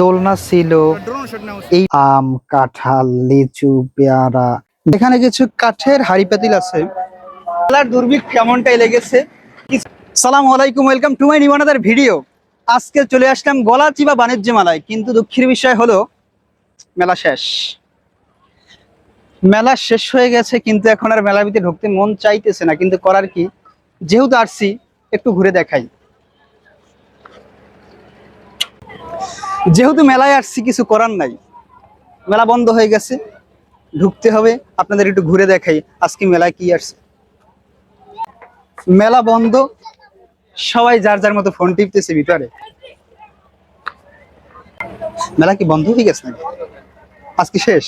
দোলনা ছিল, এই আম, কাঁঠাল, লিচু, পেয়ারা। এখানে কিছু কাঠের হাড়ি পাতিল আছে। খেলার দুর্ভিক্ষ কেমনটাই লেগেছে? সালাম আলাইকুম, ওয়েলকাম টু মাই নিবানাদার ভিডিও। আজকে চলে আসলাম গলাচিবা বাণিজ্য মেলায়, কিন্তু দুঃখের বিষয় হলো, মেলা শেষ। মেলা শেষ হয়ে গেছে, কিন্তু এখন আর মেলার ভিতরে ঢুকতে মন চাইতেছে না। কিন্তু করার কি? যেহেতু আসছি, একটু ঘুরে দেখাই। যেহেতু মেলায় আসছি কিছু করার নাই। মেলা বন্ধ হয়ে গেছে ঢুকতে হবে। আপনাদের একটু ঘুরে দেখাই আজকে মেলায় কি আসছে। মেলা বন্ধ সবাই যার যার মতো ফোন টিপতেছে ভিতরে। মেলা কি বন্ধ হয়ে গেছে নাকি? আজকে শেষ?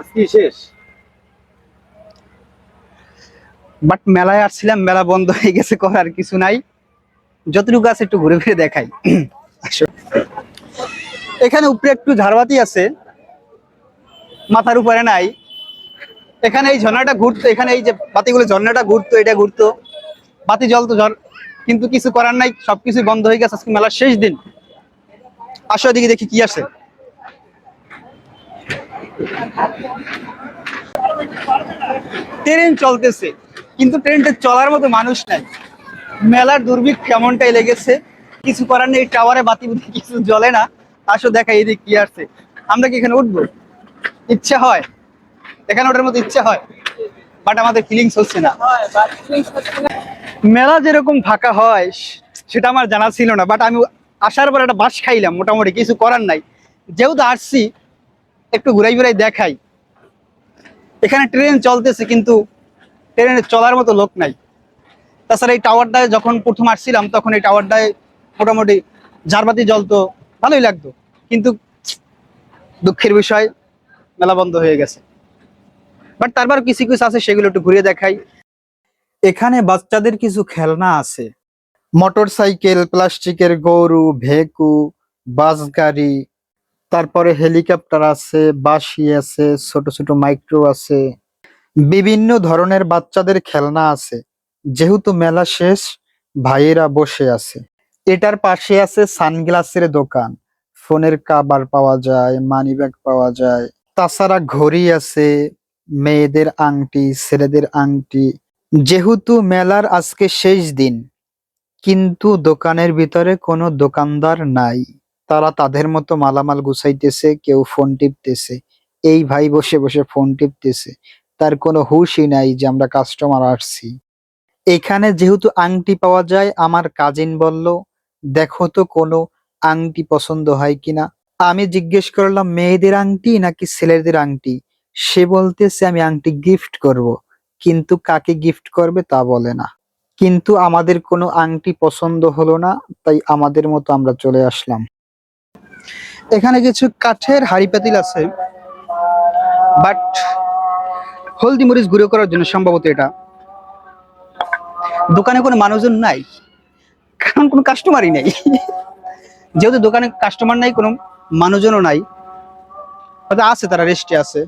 আজকে শেষ। বাট মেলায় আসছিলাম মেলা বন্ধ হয়ে গেছে করার কিছু নাই। যতটুকু আছে একটু ঘুরে ফিরে দেখাই। এখানে উপরে একটু ঝাড়বাতি আছে। মাথার উপরে নাই। এখানে এই ঝর্ণাটা ঘুরতো, এখানে এই যে বাতিগুলো ঝর্ণাটা ঘুরতো, এটা ঘুরতো। বাতি জ্বলতো ঝড়, কিন্তু কিছু করার নাই, সবকিছু বন্ধ হয়ে গেছে আজকে মেলার শেষ দিন। আসো এদিকে দেখি কি আছে। ট্রেন চলতেছে, কিন্তু ট্রেনটা চলার মতো মানুষ নাই। মেলার দুর্ভিক্ষ কেমনটাই লেগেছে? কিছু করার নেই, টাওয়ারে বাতি বুতি কিছু জ্বলে না। আসো দেখা এদিক কি আসছে। আমরা কি এখানে উঠবো? ইচ্ছা হয়। এখানে ওঠার মতো ইচ্ছা হয়। বাট আমাদের ফিলিংস হচ্ছে না। মেলা যেরকম ফাঁকা হয়, সেটা আমার জানা ছিল না। বাট আমি আসার পর একটা বাস খাইলাম, মোটামুটি কিছু করার নাই। যেহেতু আসছি, একটু ঘুরাই ঘুরাই দেখাই। এখানে ট্রেন চলতেছে, কিন্তু ট্রেনে চলার মতো লোক নাই। তাছাড়া এই টাওয়ারটায় যখন প্রথম আসছিলাম, তখন এই টাওয়ারটায় মোটামুটি ঝাড়বাতি জ্বলতো, ভালোই লাগতো। কিন্তু দুঃখের বিষয়, মেলা বন্ধ হয়ে গেছে। বাট তারপর কিছু কিছু আছে, সেগুলো একটু ঘুরিয়ে দেখাই। এখানে বাচ্চাদের কিছু খেলনা আছে। মোটর সাইকেল, প্লাস্টিকের গরু, ভেকু বাস গাড়ি তারপরে হেলিকপ্টার আছে বাসি আছে, ছোট ছোট মাইক্রো আছে। বিভিন্ন ধরনের বাচ্চাদের খেলনা আছে। যেহেতু মেলা শেষ, ভাইয়েরা বসে আছে। এটার পাশে আছে সানগ্লাসের দোকান। ফোনের কাবার পাওয়া যায় মানি ব্যাগ পাওয়া যায়। তাছাড়া ঘড়ি আছে, মেয়েদের আংটি, ছেলেদের আংটি। যেহেতু মেলার আজকে শেষ দিন, কিন্তু দোকানের ভিতরে কোনো দোকানদার নাই। তারা তাদের মতো মালামাল গুছাইতেছে, কেউ ফোন টিপতেছে। এই ভাই বসে বসে ফোন টিপতেছে। তার কোনো হুশই নাই যে আমরা কাস্টমার আসছি। এখানে যেহেতু আংটি পাওয়া যায়, আমার কাজিন বলল, দেখো তো কোনো আংটি পছন্দ হয় কিনা আমি জিজ্ঞেস করলাম, মেয়েদের আংটি নাকি ছেলেদের আংটি? সে বলতেছে, আমি আংটি গিফট করব, কিন্তু কাকে গিফট করবে তা বলে না। কিন্তু আমাদের কোনো আংটি পছন্দ হলো না, তাই আমাদের মতো আমরা চলে আসলাম। এখানে কিছু কাঠের হাড়ি পাতিল আছে বাট হলদি মরিচ গুঁড়ো করার জন্য সম্ভবত এটা। দোকানে কোনো মানুষজন নাই। কারণ কোনো কাস্টমারই নেই। যেহেতু দোকানে কাস্টমার নাই, কোনো মানুষজনও নাই। হয়তো আছে, তারা রেস্টে আছে।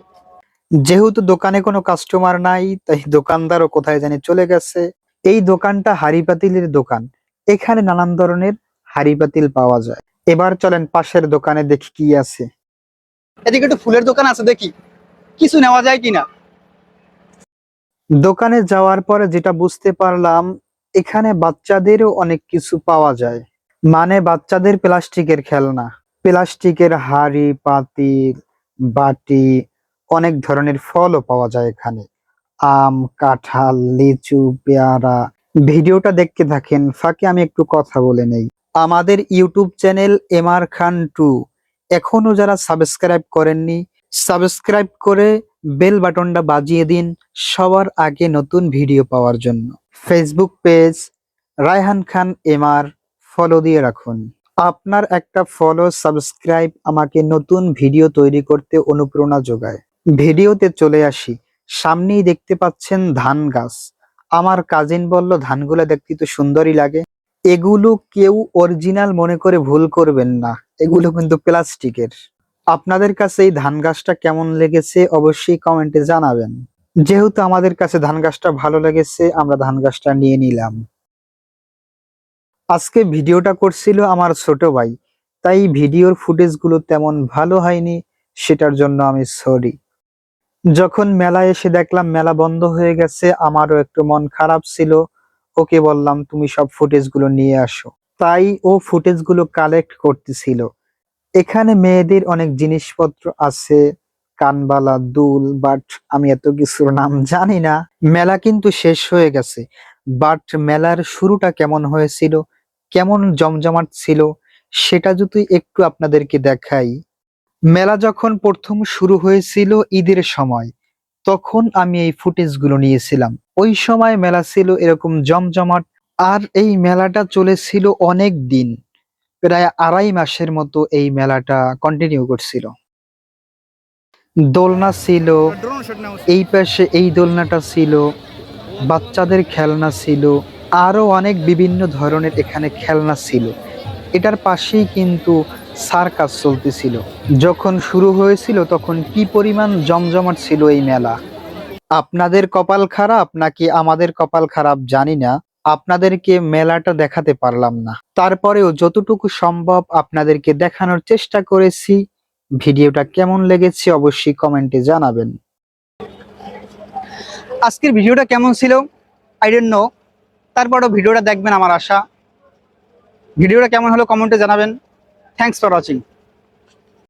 যেহেতু দোকানে কোনো কাস্টমার নাই, তাই দোকানদারও কোথায় জানি চলে গেছে। এই দোকানটা হাড়ি পাতিলের দোকান। এখানে নানান ধরনের হাড়ি পাতিল পাওয়া যায়। এবার চলেন পাশের দোকানে দেখি কি আছে। এদিকে একটু ফুলের দোকান আছে দেখি। কিছু নেওয়া যায় কিনা? দোকানে যাওয়ার পরে যেটা বুঝতে পারলাম, এখানে বাচ্চাদেরও অনেক কিছু পাওয়া যায়। মানে বাচ্চাদের প্লাস্টিকের খেলনা। প্লাস্টিকের হাড়ি, পাতিল, বাটি, অনেক ধরনের ফলও পাওয়া যায় এখানে। আম, কাঁঠাল, লিচু, পেয়ারা। ভিডিওটা দেখতে থাকেন, ফাঁকে আমি একটু কথা বলে নেই। আমাদের YouTube channel MR Khan two. এখনও যারা সাবস্ক্রাইব করেননি, সাবস্ক্রাইব করে বেল বাটনটা বাজিয়ে দিন সবার আগে নতুন ভিডিও পাওয়ার জন্য। Facebook page Raihan Khan MR follow দিয়ে রাখুন। আপনার একটা ফলো সাবস্ক্রাইব আমাকে নতুন ভিডিও তৈরি করতে অনুপ্রেরণা যোগায়। ভিডিওতে চলে আসি। সামনেই দেখতে পাচ্ছেন ধান গাছ। আমার কাজিন বলল, ধানগুলো দেখতে তো সুন্দরই লাগে। এগুলো কেউ অরিজিনাল মনে করে ভুল করবেন না। এগুলো কিন্তু প্লাস্টিকের। আপনাদের কাছে এই ধান গাছটা কেমন লেগেছে অবশ্যই কমেন্টে জানাবেন। যেহেতু আমাদের কাছে ধান গাছটা ভালো লেগেছে, আমরা ধান গাছটা নিয়ে নিলাম। আজকে ভিডিওটা করছিল আমার ছোট ভাই, তাই ভিডিওর ফুটেজগুলো তেমন ভালো হয়নি, সেটার জন্য আমি সরি যখন মেলায় এসে দেখলাম মেলা বন্ধ হয়ে গেছে, আমারও একটু মন খারাপ ছিল। ওকে বললাম, তুমি সব ফুটেজগুলো নিয়ে আসো। তাই ও ফুটেজগুলো কালেক্ট করতেছিল। এখানে মেয়েদের অনেক জিনিসপত্র আছে, কানবালা, দুল, বাট আমি এত কিছুর নাম জানি না। মেলা কিন্তু শেষ হয়ে গেছে। বাট মেলার শুরুটা কেমন হয়েছিল, কেমন জমজমাট ছিল, সেটা যদি একটু আপনাদেরকে দেখাই। মেলা যখন প্রথম শুরু হয়েছিল ঈদের সময়, তখন আমি এই ফুটেজগুলো নিয়েছিলাম। ওই সময় মেলা ছিল এরকম জমজমাট, আর এই মেলাটা চলেছিল অনেক দিন। প্রায় আড়াই মাসের মতো এই মেলাটা কন্টিনিউ করছিল। দোলনা ছিল, এই পাশে এই দোলনাটা ছিল, বাচ্চাদের খেলনা ছিল, আরও অনেক বিভিন্ন ধরনের এখানে খেলনা ছিল। এটার পাশেই কিন্তু সার্কাস চলতেছিল। যখন শুরু হয়েছিল তখন কি পরিমাণ জমজমাট ছিল এই মেলা? আপনাদের কপাল খারাপ নাকি আমাদের কপাল খারাপ জানি না। আপনাদেরকে মেলাটা দেখাতে পারলাম না। তারপরেও যতটুকু সম্ভব আপনাদেরকে দেখানোর চেষ্টা করেছি। ভিডিওটা কেমন লেগেছে অবশ্যই কমেন্টে জানাবেন। আজকের ভিডিওটা কেমন ছিল? আই ডোন্ট নো তারপরও ভিডিওটা দেখবেন আমার আশা। ভিডিওটা কেমন হলো কমেন্টে জানাবেন। Thanks for watching